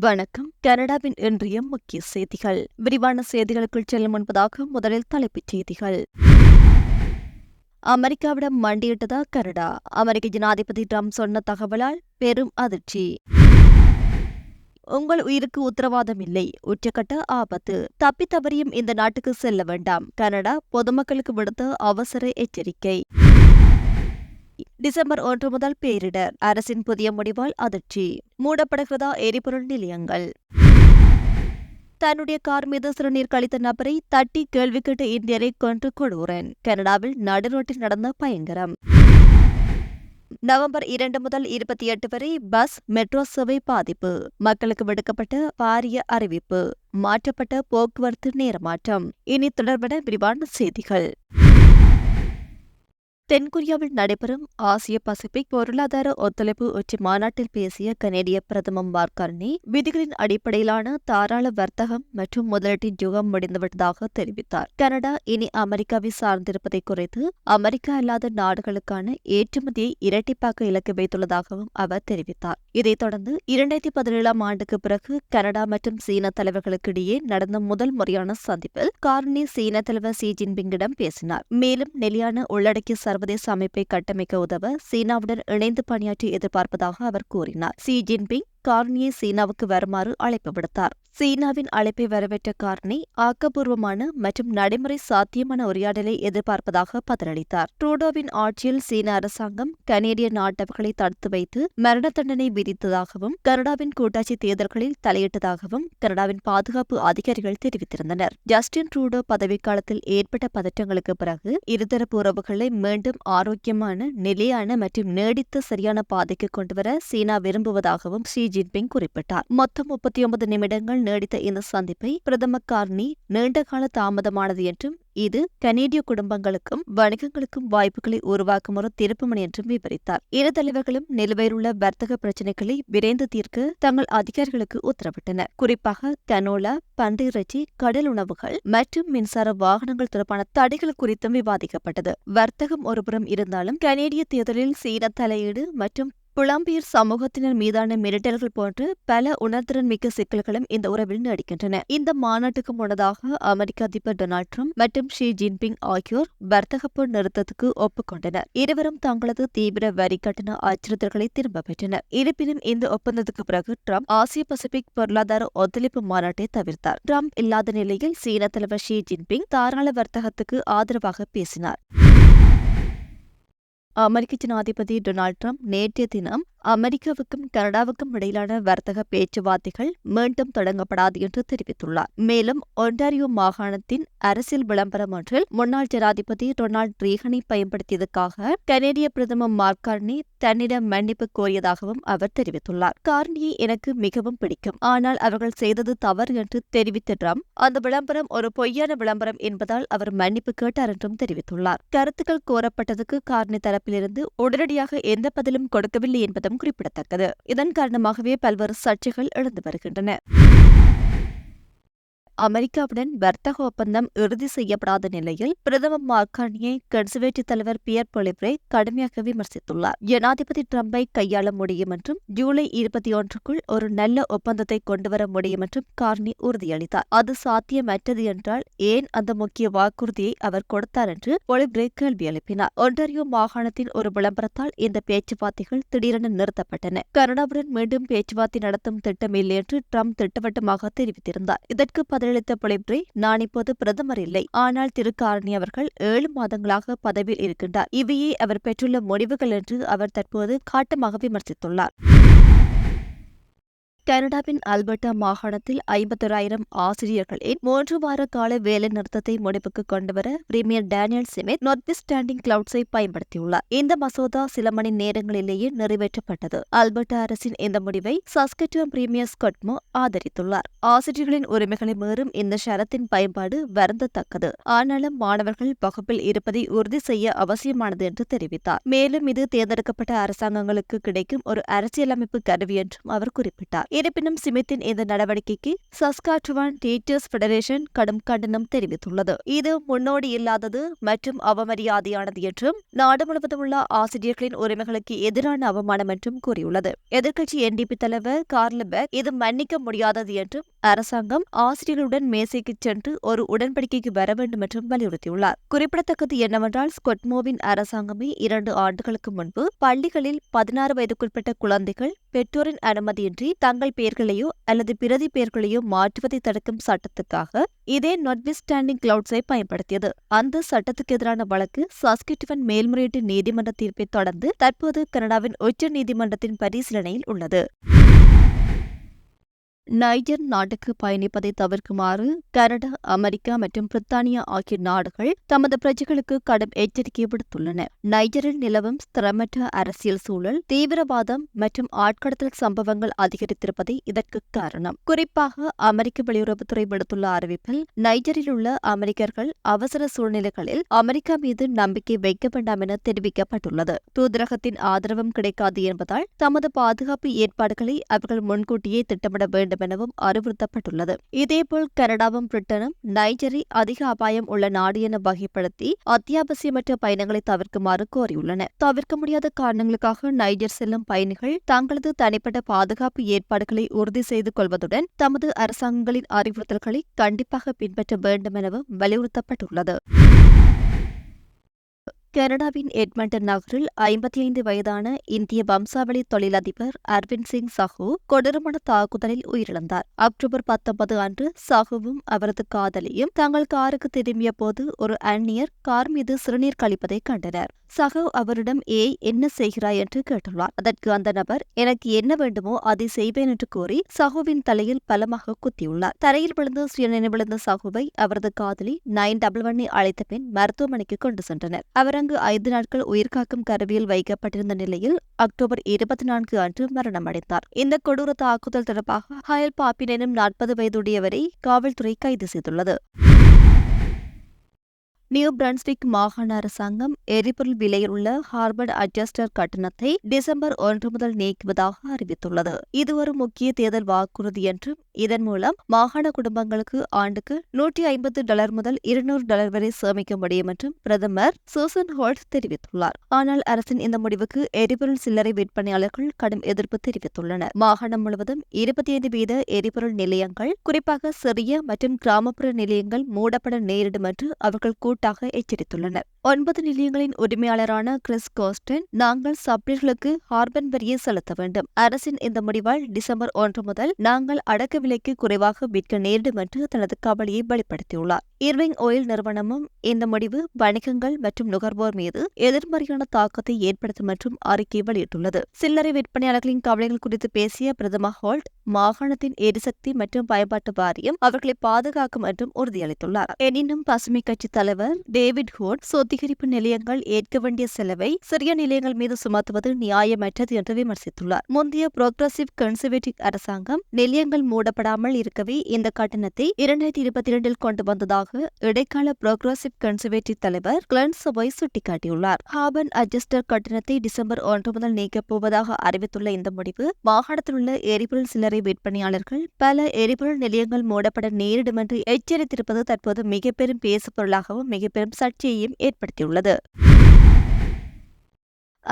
வணக்கம். கனடாவின் இன்றைய முக்கிய செய்திகள். விரிவான செய்திகளுக்குள் செல்லும் முன்பதாக முதலில் தலைப்புச் செய்திகள். அமெரிக்காவிடம் மண்டியிட்டதா கனடா? அமெரிக்க ஜனாதிபதி ட்ரம்ப் சொன்ன தகவலால் பெரும் அதிர்ச்சி. உங்கள் உயிருக்கு உத்தரவாதம் இல்லை. உச்சக்கட்ட ஆபத்து. தப்பித்தவறியும் இந்த நாட்டுக்கு செல்ல வேண்டாம். கனடா பொதுமக்களுக்கு விடுத்த அவசர எச்சரிக்கை. டிசம்பர் ஒன்று முதல் பேரிடர் அரசின் புதிய முடிவால் அதிர்ச்சி. மூடப்படுகிறதா எரிபொருள் நிலையங்கள்? தன்னுடைய கார் மீது சிறுநீர் கழித்த நபரை தட்டி கேள்வி கேட்ட இந்தியரை கொன்று கொடூரன். கனடாவில் நடுரோட்டில் நடந்த பயங்கரம். நவம்பர் இரண்டு முதல் இருபத்தி எட்டு வரை பஸ் மெட்ரோ சேவை பாதிப்பு. மக்களுக்கு விடுக்கப்பட்ட பாரிய அறிவிப்பு. மாற்றப்பட்ட போக்குவரத்து நேரமாற்றம். இனி தொடர்பட விரிவான செய்திகள். தென்கொரியாவில் நடைபெறும் ஆசிய பசிபிக் பொருளாதார ஒத்துழைப்பு உச்சி மாநாட்டில் பேசிய கனேடிய பிரதமர் மார்கார்னி விதிகளின் அடிப்படையிலான தாராள வர்த்தகம் மற்றும் முதலீட்டின் யுகம் முடிந்துவிட்டதாக தெரிவித்தார். கனடா இனி அமெரிக்காவை சார்ந்திருப்பதை குறைத்து அமெரிக்கா அல்லாத நாடுகளுக்கான ஏற்றுமதியை இரட்டிப்பாக்க இலக்கு வைத்துள்ளதாகவும் அவர் தெரிவித்தார். இதைத் தொடர்ந்து இரண்டாயிரத்தி பதினேழாம் ஆண்டுக்கு பிறகு கனடா மற்றும் சீன தலைவர்களுக்கிடையே நடந்த முதல் முறையான சந்திப்பில் கார்னி சீன தலைவர் சி ஜின்பிங்கிடம் பேசினார். மேலும் நிலையான உள்ளடக்கிய சர்வதேச அமைப்பை கட்டமைக்க உதவ சீனாவுடன் இணைந்து பணியாற்றி எதிர்பார்ப்பதாக அவர் கூறினார். சி ஜின்பிங் கார்னியை சீனாவுக்கு வருமாறு அழைப்பு விடுத்தார். சீனாவின் அழைப்பை வரவேற்ற கார்னி ஆக்கப்பூர்வமான மற்றும் நடைமுறை சாத்தியமான உரையாடலை எதிர்பார்ப்பதாக பதிலளித்தார். ட்ரூடோவின் ஆட்சியில் சீன அரசாங்கம் கனேடிய நாட்டவர்களை தடுத்து வைத்து மரண தண்டனை விதித்ததாகவும் கனடாவின் கூட்டாட்சி தேர்தல்களில் தலையிட்டதாகவும் கனடாவின் பாதுகாப்பு அதிகாரிகள் தெரிவித்திருந்தனர். ஜஸ்டின் ட்ரூடோ பதவிக்காலத்தில் ஏற்பட்ட பதற்றங்களுக்கு பிறகு இருதரப்பு உறவுகளை மீண்டும் ஆரோக்கியமான நிலையான மற்றும் நீடித்த சரியான பாதைக்கு கொண்டுவர சீனா விரும்புவதாகவும் ஷி ஜின்பிங் குறிப்பிட்டார். மொத்தம் முப்பத்தி ஒன்பது நிமிடங்கள் நீடித்த இந்த சந்திப்பை பிரதமர் கார்னி நீண்டகால தாமதமானது என்றும் இது கனேடிய குடும்பங்களுக்கும் வணிகங்களுக்கும் வாய்ப்புகளை உருவாக்கும் ஒரு திருப்புமுனை என்றும் விவரித்தார். இரு தலைவர்களும் நிலுவையிலுள்ள வர்த்தக பிரச்சினைகளை விரைந்து தீர்க்க தங்கள் அதிகாரிகளுக்கு உத்தரவிட்டனர். குறிப்பாக கனோலா பன்றியிறைச்சி கடல் உணவுகள் மற்றும் மின்சார வாகனங்கள் தொடர்பான தடைகள் குறித்தும் விவாதிக்கப்பட்டது. வர்த்தகம் ஒருபுறம் இருந்தாலும் கனேடிய தேர்தலில் சீன தலையீடு மற்றும் புலம்பியர் சமூகத்தினர் மீதான மிரட்டல்கள் போன்று பல உணர்திறன் மிக்க சிக்கல்களும் இந்த உறவில் நடிக்கின்றன. இந்த மாநாட்டுக்கு முன்னதாக அமெரிக்க அதிபர் டொனால்ட் ட்ரம்ப் மற்றும் ஷி ஜின்பிங் ஆகியோர் வர்த்தக போர் நிறுத்தத்துக்கு ஒப்புக்கொண்டனர். இருவரும் தங்களது தீவிர வரி கட்டண அச்சுறுத்தல்களை திரும்ப பெற்றனர். இருப்பினும் இந்த ஒப்பந்தத்துக்கு பிறகு ட்ரம்ப் ஆசிய பசிபிக் பொருளாதார ஒத்துழைப்பு மாநாட்டை தவிர்த்தார். ட்ரம்ப் இல்லாத நிலையில் சீன தலைவர் ஷி ஜின்பிங் தாராள வர்த்தகத்துக்கு ஆதரவாக பேசினார். அமெரிக்க ஜனாதிபதி டொனால்ட் ட்ரம்ப் நேற்றைய தினம் அமெரிக்காவுக்கும் கனடாவுக்கும் இடையிலான வர்த்தக பேச்சுவார்த்தைகள் மீண்டும் தொடங்கப்படாது என்று தெரிவித்துள்ளார். மேலும் ஒன்டாரியோ மாகாணத்தின் அரசியல் விளம்பரம் ஒன்றில் முன்னாள் ஜனாதிபதி டொனால்ட் ரீகனை பயன்படுத்தியதற்காக கனேடிய பிரதமர் மார்க் கார்னி தன்னிடம் மன்னிப்பு கோரியதாகவும் அவர் தெரிவித்துள்ளார். கார்னியை எனக்கு மிகவும் பிடிக்கும். ஆனால் அவர்கள் செய்தது தவறு என்று தெரிவித்த ட்ரம்ப் அந்த விளம்பரம் ஒரு பொய்யான விளம்பரம் என்பதால் அவர் மன்னிப்பு கேட்டார் என்றும் தெரிவித்துள்ளார். கருத்துக்கள் கோரப்பட்டதுக்கு கார்னி தரப்பிலிருந்து உடனடியாக எந்த பதிலும் கொடுக்கவில்லை என்பதும் குறிப்பிடத்தக்கது. இதன் காரணமாகவே பல்வேறு சர்ச்சைகள் எழுந்து வருகின்றன. அமெரிக்காவுடன் வர்த்தக ஒப்பந்தம் இறுதி செய்யப்படாத நிலையில் பிரதமர் மார்கானியை கன்சர்வேட்டிவ் தலைவர் பியர் பொலிப்ரே கடுமையாக விமர்சித்துள்ளார். ஜனாதிபதி ட்ரம்பை கையாள முடியும் என்றும் ஜூலை இருபத்தி ஒன்றுக்குள் ஒரு நல்ல ஒப்பந்தத்தை கொண்டுவர முடியும் என்றும் கார்னி உறுதியளித்தார். அது சாத்தியமற்றது என்றால் ஏன் அந்த முக்கிய வாக்குறுதியை அவர் கொடுத்தார் என்று பொலிப்ரே கேள்வி எழுப்பினார். ஒன்டாரியோ மாகாணத்தின் ஒரு விளம்பரத்தால் இந்த பேச்சுவார்த்தைகள் திடீரென நிறுத்தப்பட்டன. கனடாவுடன் மீண்டும் பேச்சுவார்த்தை நடத்தும் திட்டமில்லை என்று ட்ரம்ப் திட்டவட்டமாக தெரிவித்திருந்தார். இதற்கு பதிலளித்த பொலிப்ரே நான் இப்போது பிரதமர் இல்லை. ஆனால் திரு அவர்கள் ஏழு மாதங்களாக பதவியில் இருக்கின்றார். இவையே அவர் பெற்றுள்ள முடிவுகள் என்று அவர் தற்போது காட்டமாக விமர்சித்துள்ளார். கனடாவின் அல்பர்டா மாகாணத்தில் ஐம்பத்தொராயிரம் ஆசிரியர்களின் மூன்று வார கால வேலை நிறுத்தத்தை முடிவுக்கு கொண்டுவர premier Daniel Smith notwithstanding கிளவுட்ஸை பயன்படுத்தியுள்ளார். இந்த மசோதா சில மணி நேரங்களிலேயே நிறைவேற்றப்பட்டது. அல்பர்டா அரசின் இந்த முடிவை சஸ்கட்டுவன் பிரீமியர் ஸ்கொட்மோ ஆதரித்துள்ளார். ஆசிரியர்களின் உரிமைகளை மீறும் இந்த ஷரத்தின் பயன்பாடு வருந்தத்தக்கது. ஆனாலும் மாணவர்கள் வகுப்பில் இருப்பதை உறுதி செய்ய அவசியமானது என்று தெரிவித்தார். மேலும் இது தேர்ந்தெடுக்கப்பட்ட அரசாங்கங்களுக்கு கிடைக்கும் ஒரு அரசியலமைப்பு கருவி என்றும் அவர் குறிப்பிட்டார். இருப்பினும் சிமித்தின் இந்த நடவடிக்கைக்கு சஸ்காட்சுவான் டீச்சர்ஸ் ஃபெடரேஷன் கடும் கண்டனம் தெரிவித்துள்ளது. இது முன்னோடி இல்லாதது மற்றும் அவமரியாதையானது என்றும் நாடு முழுவதும் உள்ள ஆசிரியர்களின் உரிமைகளுக்கு எதிரான அவமானம் என்றும் கூறியுள்ளது. எதிர்க்கட்சி என்டிபி தலைவர் கார்லபெக் இது மன்னிக்க முடியாதது என்றும் அரசாங்கம் ஆசிரியர்களுடன் மேசைக்கு சென்று ஒரு உடன்படிக்கைக்கு வர வேண்டும் என்றும் வலியுறுத்தியுள்ளார். குறிப்பிடத்தக்கது என்னவென்றால் ஸ்கொட்மோவின் அரசாங்கமே இரண்டு ஆண்டுகளுக்கு முன்பு பள்ளிகளில் பதினாறு வயதுக்குட்பட்ட குழந்தைகள் பெற்றோரின் அனுமதியின்றி தங்கள் பெயர்களையோ அல்லது பிரதி பெயர்களையோ மாற்றுவதை தடுக்கும் சட்டத்துக்காக இதே நொட்விஸ்டாண்டிங் கிளவுட்ஸை பயன்படுத்தியது. அந்த சட்டத்துக்கு எதிரான வழக்கு சாஸ்கிட்டுவன் மேல்முறையீட்டு நீதிமன்ற தீர்ப்பை தொடர்ந்து தற்போது கனடாவின் உச்ச நீதிமன்றத்தின் பரிசீலனையில் உள்ளது. நைஜர் நாட்டுக்கு பயணிப்பதை தவிர்க்குமாறு கனடா அமெரிக்கா மற்றும் பிரித்தானியா ஆகிய நாடுகள் தமது பிரஜைகளுக்கு கடும் எச்சரிக்கை விடுத்துள்ளன. நைஜரில் நிலவும் ஸ்திரமற்ற அரசியல் சூழல் தீவிரவாதம் மற்றும் ஆட்கடத்தல் சம்பவங்கள் அதிகரித்திருப்பதே இதற்கு காரணம். குறிப்பாக அமெரிக்க வெளியுறவுத்துறை விடுத்துள்ள அறிவிப்பில் நைஜரில் உள்ள அமெரிக்கர்கள் அவசர சூழ்நிலைகளில் அமெரிக்கா மீது நம்பிக்கை வைக்க வேண்டாம் என தெரிவிக்கப்பட்டுள்ளது. தூதரகத்தின் ஆதரவும் கிடைக்காது என்பதால் தமது பாதுகாப்பு ஏற்பாடுகளை அவர்கள் முன்கூட்டியே திட்டமிட வேண்டும் எனவும் அறிவுறுத்தப்பட்டுள்ளது. இதேபோல் கனடாவும் பிரிட்டனும் நைஜரை அதிக அபாயம் உள்ள நாடு என வகைப்படுத்தி அத்தியாவசியமற்ற பயணங்களை தவிர்க்குமாறு கோரியுள்ளன. தவிர்க்க முடியாத காரணங்களுக்காக நைஜர் செல்லும் பயணிகள் தங்களது தனிப்பட்ட பாதுகாப்பு ஏற்பாடுகளை உறுதி செய்து கொள்வதுடன் தமது அரசாங்கங்களின் அறிவுறுத்தல்களை கண்டிப்பாக பின்பற்ற வேண்டும் எனவும் வலியுறுத்தப்பட்டுள்ளது. கனடாவின் எட்மண்டன் நகரில் ஐம்பத்தி ஐந்து வயதான இந்திய வம்சாவளி தொழிலதிபர் அர்விந்த் சிங் சாஹூ கொடூரமான தாக்குதலில் உயிரிழந்தார். அக்டோபர் பத்தொன்பது அன்று சாஹுவும் அவரது காதலியும் தங்கள் காருக்கு திரும்பிய போது ஒரு அந்நியர் கார் மீது சிறுநீர் கழிப்பதை கண்டனர். சகோ அவரிடம் ஏய் என்ன செய்கிறாய்? என்று கேட்டுள்ளார். அதற்கு அந்த நபர் எனக்கு என்ன வேண்டுமோ அதை செய்வேன் என்று கூறி சஹுவின் தலையில் பலமாக குத்தியுள்ளார். தரையில் விழுந்து சுயநினைவிழந்த சஹுவை அவரது காதலி நைன் டபுள் ஒன்னை அழைத்த பின் மருத்துவமனைக்கு கொண்டு சென்றனர். அவர் அங்கு ஐந்து நாட்கள் உயிர்காக்கும் கருவியில் வைக்கப்பட்டிருந்த நிலையில் அக்டோபர் இருபத்தி நான்கு அன்று மரணமடைந்தார். இந்த கொடூர தாக்குதல் தொடர்பாக ஹயல் பாப்பின் எனும் நாற்பது வயதுடையவரை காவல்துறை கைது செய்துள்ளது. நியூ பிரன்ஸ்விக் மாகாண அரசாங்கம் எரிபொருள் விலையில் உள்ள ஹார்பர்ட் அட்ஜஸ்டர் கட்டணத்தை டிசம்பர் ஒன்று முதல் நீக்குவதாக அறிவித்துள்ளது. இது ஒரு முக்கிய தேர்தல் வாக்குறுதி என்றும் இதன் மூலம் மாகாண குடும்பங்களுக்கு ஆண்டுக்கு நூற்றி ஐம்பது டாலர் முதல் இருநூறு டாலர் வரை சேமிக்க முடியும் என்றும் பிரதமர் சூசன் ஹோல்ட் தெரிவித்துள்ளார். ஆனால் அரசின் இந்த முடிவுக்கு எரிபொருள் சில்லறை விற்பனையாளர்கள் கடும் எதிர்ப்பு தெரிவித்துள்ளனர். மாகாணம் முழுவதும் இருபத்தி ஐந்து வீத எரிபொருள் நிலையங்கள் குறிப்பாக சிறிய மற்றும் கிராமப்புற நிலையங்கள் மூடப்பட நேரிடும் என்று அவர்கள் கூட்டாக எச்சரித்துள்ளனர் ஒன்பது நிலையங்களின் உரிமையாளரான கிறிஸ் கோஸ்டன் நாங்கள் சப்ளைகளுக்கு ஹார்பன் வரியை செலுத்த வேண்டும். அரசின் இந்த முடிவால் டிசம்பர் ஒன்று முதல் நாங்கள் அடக்க விலைக்கு குறைவாக விற்க நேரிடும் என்று தனது கவலையை வெளிப்படுத்தியுள்ளார். இர்விங் ஆயில் நிறுவனமும் இந்த முடிவு வணிகங்கள் மற்றும் நுகர்வோர் மீது எதிர்மறையான தாக்கத்தை ஏற்படுத்தும் என்றும் அறிக்கை வெளியிட்டுள்ளது. சில்லறை விற்பனையாளர்களின் கவலைகள் குறித்து பேசிய பிரதம ஹோல்ட் மாகாணத்தின் எரிசக்தி மற்றும் பயன்பாட்டு வாரியம் அவர்களை பாதுகாக்கும் என்றும் உறுதியளித்துள்ளார். எனினும் பசுமை கட்சி தலைவர் டேவிட் ஹோட் சுத்திகரிப்பு நிலையங்கள் ஏற்க வேண்டிய செலவை சிறிய நிலையங்கள் மீது சுமத்துவது நியாயமற்றது என்று விமர்சித்துள்ளார். முந்தைய புரோக்ரசிவ் கன்சர்வேட்டிவ் அரசாங்கம் நிலையங்கள் மூடப்படாமல் இருக்கவே இந்த கட்டணத்தை இரண்டாயிரத்தி இருபத்தி இரண்டில் கொண்டு வந்ததாக இடைக்கால புரோக்ரசிவ் கன்சர்வேட்டிவ் தலைவர் கிளன் சபாய் சுட்டிக்காட்டியுள்ளார். ஹாபன் அட்ஜஸ்டர் கட்டணத்தை டிசம்பர் ஒன்று முதல் நீக்கப் போவதாக அறிவித்துள்ள இந்த முடிவு மாகாணத்தில் உள்ள எரிபொருள் சில்லறை விற்பனையாளர்கள் பல எரிபொருள் நிலையங்கள் மூடப்பட நேரிடும் என்று எச்சரித்திருப்பது தற்போது மிக பெரும் பேசுபொருளாகவும் மிக பெரும் சர்ச்சையையும் ஏற்படுத்தியுள்ளது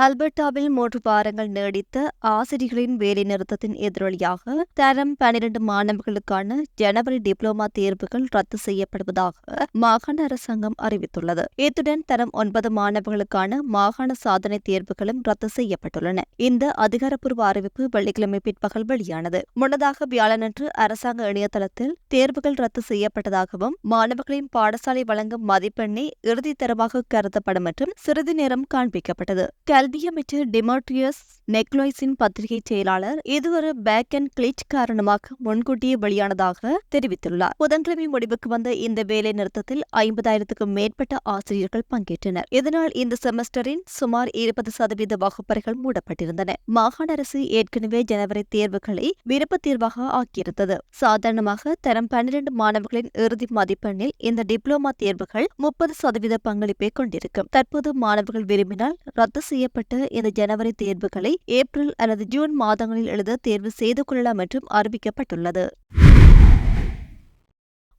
அல்பர்டாவில் மூன்று வாரங்கள் நீடித்த ஆசிரியர்களின் வேலைநிறுத்தத்தின் எதிரொலியாக தரம் பனிரெண்டு மாணவர்களுக்கான ஜனவரி டிப்ளோமா தேர்வுகள் ரத்து செய்யப்படுவதாக மாகாண அரசாங்கம் அறிவித்துள்ளது. இத்துடன் தரம் ஒன்பது மாணவர்களுக்கான மாகாண சாதனை தேர்வுகளும் ரத்து செய்யப்பட்டுள்ளன. இந்த அதிகாரப்பூர்வ அறிவிப்பு வெள்ளிக்கிழமை பிற்பகல் வெளியானது. முன்னதாக வியாழனன்று அரசாங்க இணையதளத்தில் தேர்வுகள் ரத்து செய்யப்பட்டதாகவும் மாணவர்களின் பாடசாலை வழங்கும் மதிப்பெண்ணை இறுதி தரமாக கருதப்படும் என்றும் சிறிது நேரம் காண்பிக்கப்பட்டது. கல்வியமைச்சர் டெமோட்ரியஸ் நெக்லோய்ஸின் பத்திரிகை செயலாளர் இது ஒரு பேக் அண்ட் கிளிச் காரணமாக முன்கூட்டியே வெளியானதாக தெரிவித்துள்ளார். புதன்கிழமை முடிவுக்கு வந்த இந்த வேலை நிறுத்தத்தில் ஐம்பதாயிரத்துக்கும் மேற்பட்ட ஆசிரியர்கள் பங்கேற்றனர். இதனால் இந்த செமஸ்டரின் சுமார் இருபது சதவீத வகுப்பறைகள் மூடப்பட்டிருந்தன. மாகாண அரசு ஏற்கனவே ஜனவரி தேர்வுகளை விருப்பத் தேர்வாக ஆக்கியிருந்தது. சாதாரணமாக தரம் பன்னிரண்டு மாணவர்களின் இறுதி மதிப்பெண்ணில் இந்த டிப்ளோமா தேர்வுகள் முப்பது சதவீத பங்களிப்பை கொண்டிருக்கும். தற்போது மாணவர்கள் விரும்பினால் ரத்து செய்ய செய்யப்பட்ட இந்த ஜனவரி தேர்வுகளை ஏப்ரல் அல்லது ஜூன் மாதங்களில் எழுத தேர்வு செய்து கொள்ளலாம் என்றும் அறிவிக்கப்பட்டுள்ளது.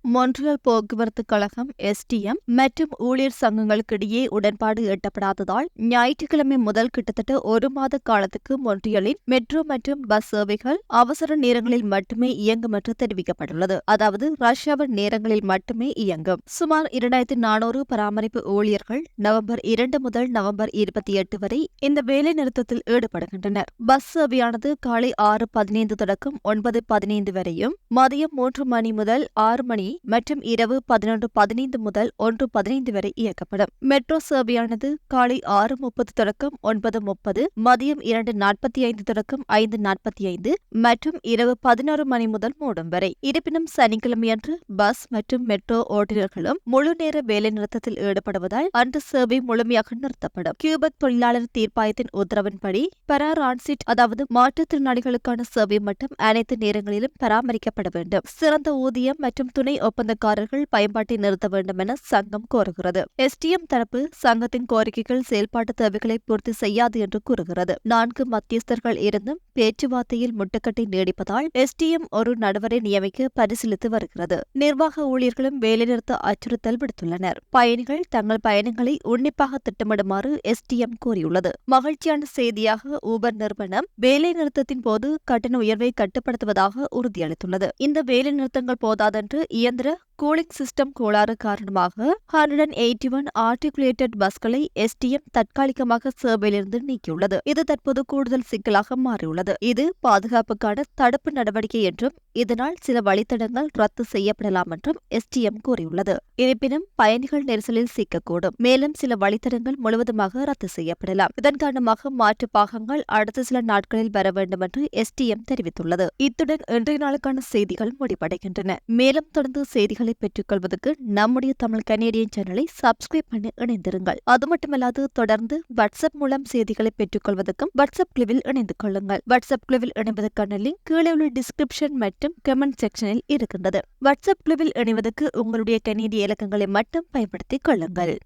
மொன்றியல் போக்குவரத்து கழகம் எஸ்டிஎம் மற்றும் ஊழியர் சங்கங்களுக்கிடையே உடன்பாடு எட்டப்படாததால் ஞாயிற்றுக்கிழமை முதல் கிட்டத்தட்ட ஒரு மாத காலத்துக்கு மொன்றியலின் மெட்ரோ மற்றும் பஸ் சேவைகள் அவசர நேரங்களில் மட்டுமே இயங்கும் என்று தெரிவிக்கப்பட்டுள்ளது. அதாவது ரஷ் அவர் நேரங்களில் மட்டுமே இயங்கும். சுமார் இரண்டாயிரத்தி நானூறு பராமரிப்பு ஊழியர்கள் நவம்பர் இரண்டு முதல் நவம்பர் இருபத்தி எட்டு வரை இந்த வேலை நிறுத்தத்தில் ஈடுபடுகின்றனர். பஸ் சேவையானது காலை ஆறு பதினைந்து தொடக்கம் ஒன்பது பதினைந்து வரையும் மதியம் மூன்று மணி முதல் ஆறு மணி மற்றும் இரவு பதினொன்று பதினைந்து முதல் ஒன்று பதினைந்து வரை இயக்கப்படும். மெட்ரோ சேவையானது காலை ஆறு முப்பது தொடக்கம் ஒன்பது முப்பது மதியம் இரண்டு நாற்பத்தி ஐந்து தொடக்கம் ஐந்து நாற்பத்தி ஐந்து மற்றும் இரவு பதினோரு மணி முதல் மூடும் வரை. இருப்பினும் சனிக்கிழமையன்று பஸ் மற்றும் மெட்ரோ ஓட்டுநர்களும் முழு நேர வேலை நிறுத்தத்தில் ஈடுபடுவதால் அன்று சேவை முழுமையாக நிறுத்தப்படும். கியூபக் தொழிலாளர் தீர்ப்பாயத்தின் உத்தரவின்படி பராரான்சிட் அதாவது மாற்றுத்திறனாளிகளுக்கான சேவை மட்டும் அனைத்து நேரங்களிலும் பராமரிக்கப்பட வேண்டும். சிறந்த ஊதியம் மற்றும் துணை ஒப்பந்தக்காரர்கள் பயன்பாட்டை நிறுத்த வேண்டும் என சங்கம் கோருகிறது. எஸ்டிஎம் தரப்பு சங்கத்தின் கோரிக்கைகள் செயல்பாட்டு தேவைகளை பூர்த்தி செய்யாது என்று கூறுகிறது. நான்கு மத்தியஸ்தர்கள் இருந்தும் பேச்சுவார்த்தையில் முட்டுக்கட்டை நீடிப்பதால் எஸ்டிஎம் ஒரு நடுவரை நியமிக்க பரிசீலித்து வருகிறது. நிர்வாக ஊழியர்களும் வேலைநிறுத்த அச்சுறுத்தல் விடுத்துள்ளனர். பயணிகள் தங்கள் பயணங்களை உன்னிப்பாக திட்டமிடுமாறு எஸ்டிஎம் கூறியுள்ளது. மகிழ்ச்சியான செய்தியாக ஊபர் நிறுவனம் வேலைநிறுத்தத்தின் போது கட்டண உயர்வை கட்டுப்படுத்துவதாக உறுதியளித்துள்ளது. இந்த வேலைநிறுத்தங்கள் போதாதென்று இயந்திர கூலிங் சிஸ்டம் கோளாறு காரணமாக hundred and eighty one articulated பஸ்களை STM தற்காலிகமாக சேவையிலிருந்து நீக்கியுள்ளது. இது தற்போது கூடுதல் சிக்கலாக மாறியுள்ளது. இது பாதுகாப்புக்கான தடுப்பு நடவடிக்கை என்றும் இதனால் சில வழித்தடங்கள் ரத்து செய்யப்படலாம் என்றும் எஸ்டிஎம் கூறியுள்ளது. இருப்பினும் பயணிகள் நெரிசலில் சிக்கக்கூடும். மேலும் சில வழித்தடங்கள் முழுவதுமாக ரத்து செய்யப்படலாம். இதன் காரணமாக மாற்று பாகங்கள் அடுத்த சில நாட்களில் வர வேண்டும் என்று எஸ்டிஎம் தெரிவித்துள்ளது. இத்துடன் இன்றைய நாளுக்கான செய்திகள் முடிவடைகின்றன. மேலும் தொடர்ந்து செய்திகளை பெற்றுக்கொள்வதற்கு நம்முடைய தமிழ் கனேடியன் சேனலை சப்ஸ்கிரைப் பண்ணி இணைந்திருங்கள். அது மட்டுமல்லாது தொடர்ந்து வாட்ஸ்அப் மூலம் செய்திகளை பெற்றுக்கொள்வதற்கும் வாட்ஸ்அப் குழுவில் இணைந்து கொள்ளுங்கள். வாட்ஸ்அப் குழுவில் இணைவதற்கான லிங்க் கீழே உள்ள டிஸ்கிரிப்ஷன் மற்றும் கமெண்ட் செக்ஷனில் இருக்கின்றது. வாட்ஸ்அப் குழுவில் இணைவதற்கு உங்களுடைய கனேடிய இலக்கங்களை மட்டும் பயன்படுத்திக் கொள்ளுங்கள்.